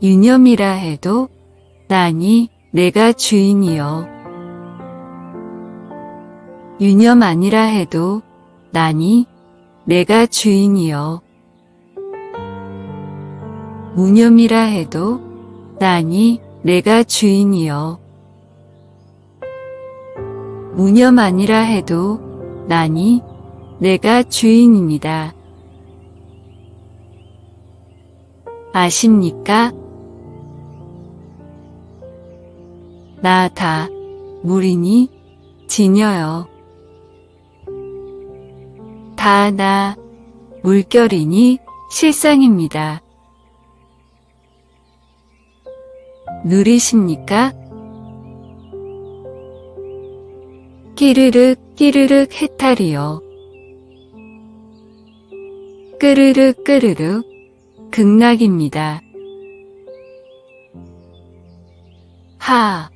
유념이라 해도 나니 내가 주인이요. 유념 아니라 해도 나니 내가 주인이요. 무념이라 해도 나니 내가 주인이요. 무념 아니라 해도 나니 내가 주인입니다. 아십니까? 나다 물이니 지녀요. 다 나 물결이니 실상입니다. 누리십니까? 끼르륵 끼르륵 해탈이요. 끄르륵 끄르륵 극락입니다. 하